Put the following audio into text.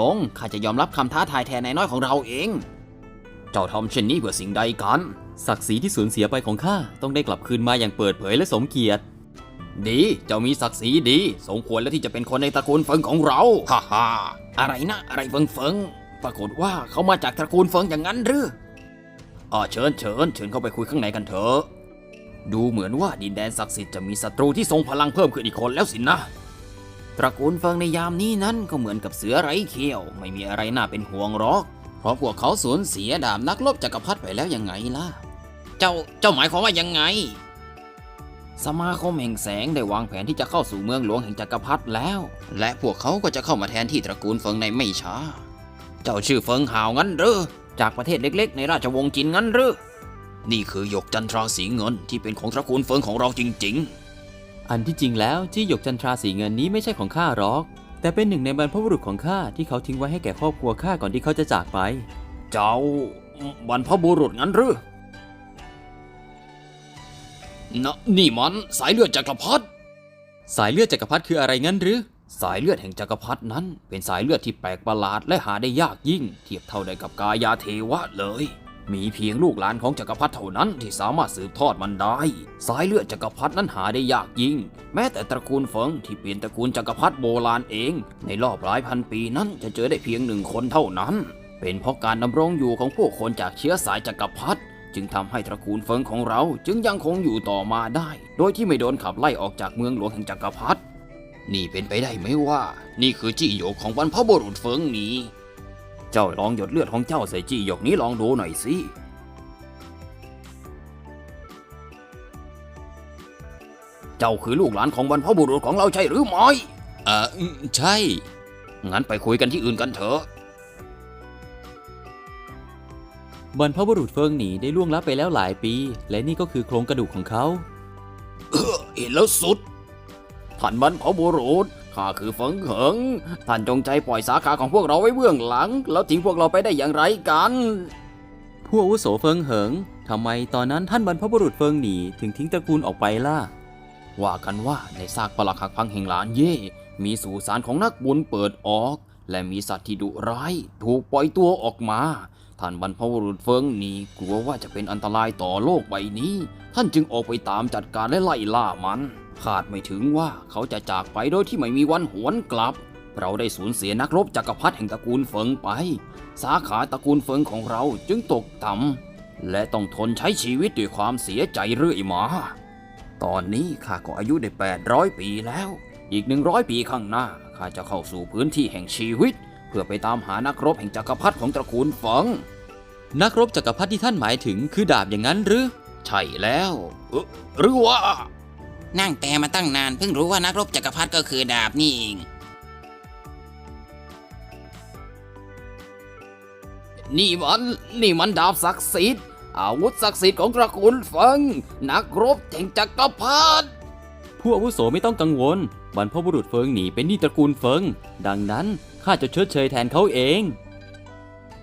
ลง ข้าจะยอมรับคำท้าทายแทนนายน้อยของเราเอง เจ้าทำเช่นนี้เพื่อสิ่งใดกัน ศักดิ์ศรีที่สูญเสียไปของข้าต้องได้กลับคืนมาอย่างเปิดเผยและสมเกียรติ ดี เจ้ามีศักดิ์ศรีดี สมควรแล้วที่จะเป็นคนในตระกูลเฟิงของเรา ฮ่าฮ่าอะไรนะ อะไรเฟิงเฟิงปรากฏว่าเขามาจากตระกูลเฟิงอย่างนั้นหรืออ่าเชิญเชิญเชิญเข้าไปคุยข้างในกันเถอะ ดูเหมือนว่าดินแดนศักดิ์สิทธิ์จะมีศัตรูที่ทรงพลังเพิ่มขึ้นอีกคนแล้วสินะ ตระกูลเฟิงในยามนี้นั้นก็เหมือนกับเสือไร้เขี้ยว ไม่มีอะไรน่าเป็นห่วงหรอก เพราะพวกเขาสูญเสียดาบนักรบจักรพรรดิไปแล้วยังไงล่ะ เจ้าเจ้าหมายความว่ายังไง สมาคมแห่งแสงได้วางแผนที่จะเข้าสู่เมืองหลวงแห่งจักรพรรดิแล้ว และพวกเขาก็จะเข้ามาแทนที่ตระกูลเฟิงในไม่ช้า เจ้าชื่อเฟิงหาวงั้นหรือจากประเทศเล็ก ๆ ในราชวงศ์จินงั้นหรือนี่คือหยกจันทราสีเงินที่เป็นของตระกูลเฟิงของเราจริง ๆ อันที่จริงแล้วจี้หยกจันทราสีเงินนี้ไม่ใช่ของข้าหรอก แต่เป็นหนึ่งในบรรพบุรุษของข้าที่เขาทิ้งไว้ให้แก่ครอบครัวข้าก่อนที่เขาจะจากไปๆเจ้าบรรพบุรุษงั้นหรือนะนี่มันสายเลือดจักรพรรดิสายเลือดจักรพรรดิคืออะไรงั้นหรือ สายเลือดแห่งจักรพรรดินั้น เป็นสายเลือดที่แปลกประหลาดและหาได้ยากยิ่ง เทียบเท่าได้กับกายาเทวะเลย มีเพียงลูกหลานของจักรพรรดิเท่านั้นที่สามารถสืบทอดมันได้ สายเลือดจักรพรรดินั้นหาได้ยากยิ่ง แม้แต่ตระกูลเฟิงที่เป็นตระกูลจักรพรรดิโบราณเอง ในรอบหลายพันปีนั้นจะเจอได้เพียงหนึ่งคนเท่านั้น เป็นเพราะการดำรงอยู่ของพวกคนจากเชื้อสายจักรพรรดิจึงทำให้ตระกูลเฟิงของเราจึงยังคงอยู่ต่อมาได้ โดยที่ไม่โดนขับไล่ออกจากเมืองหลวงแห่งจักรพรรดินี่เป็นไปได้ไหมว่า นี่คือจี้หยกของบรรพบุรุษเฟิงนี เจ้าลองหยดเลือดของเจ้าใส่จี้หยกนี้ลองดูหน่อยสิ เจ้าคือลูกหลานของบรรพบุรุษของเราใช่หรือไม่เออใช่ งั้นไปคุยกันที่อื่นกันเถอะ บรรพบุรุษเฟิงหนีได้ล่วงลับไปแล้วหลายปี และนี่ก็คือโครงกระดูกของเขาเออเห็นแล้วสุด ท่านบรรพบุรุษ ข้าคือเฟิงเหิงท่านจงใจปล่อยสาขาของพวกเราไว้เบื้องหลัง แล้วทิ้งพวกเราไปได้อย่างไรกัน ผู้อาวุโสเฟิงเหิงทำไมตอนนั้นท่านบรรพบุรุษเฟิงหนีถึงทิ้งตระกูลออกไปล่ะ ว่ากันว่าในซากปลักหักพังแห่งหลานเย่ มีสุสานของนักบุญเปิดออก และมีสัตว์ที่ดุร้าย ถูกปล่อยตัวออกมาท่านบรรพบุรุษเฟิงหนีกลัวว่าจะเป็นอันตรายต่อโลกใบนี้ ท่านจึงออกไปตามจัดการและไล่ล่ามัน คาดไม่ถึงว่าเขาจะจากไปโดยที่ไม่มีวันหวนกลับ เราได้สูญเสียนักรบจักรพรรดิแห่งตระกูลเฟิงไป สาขาตระกูลเฟิงของเราจึงตกต่ำและต้องทนใช้ชีวิตด้วยความเสียใจเรื่อยมา ตอนนี้ข้าก็อายุได้800 ปีแล้ว อีก 100 ปีข้างหน้าข้าจะเข้าสู่พื้นที่แห่งชีวิต เพื่อไปตามหานักรบแห่งจักรพรรดิของตระกูลเฟิงนักรบจักรพรรดิที่ท่านหมายถึงคือดาบอย่างนั้นหรือ ใช่แล้วเอ่อหรือว่า นั่งแต่มาตั้งนานเพิ่งรู้ว่านักรบจักรพรรดิก็คือดาบนี่เอง นี่มันนี่มันดาบศักดิ์สิทธิ์อาวุธศักดิ์สิทธิ์ของตระกูลเฟิงนักรบแห่งจักรพรรดิผู้อาวุโสไม่ต้องกังวลบรรพบุรุษเฟิงหนีเป็นนี่ตระกูลเฟิง ดังนั้นข้าจะชดเชยแทนเขาเอง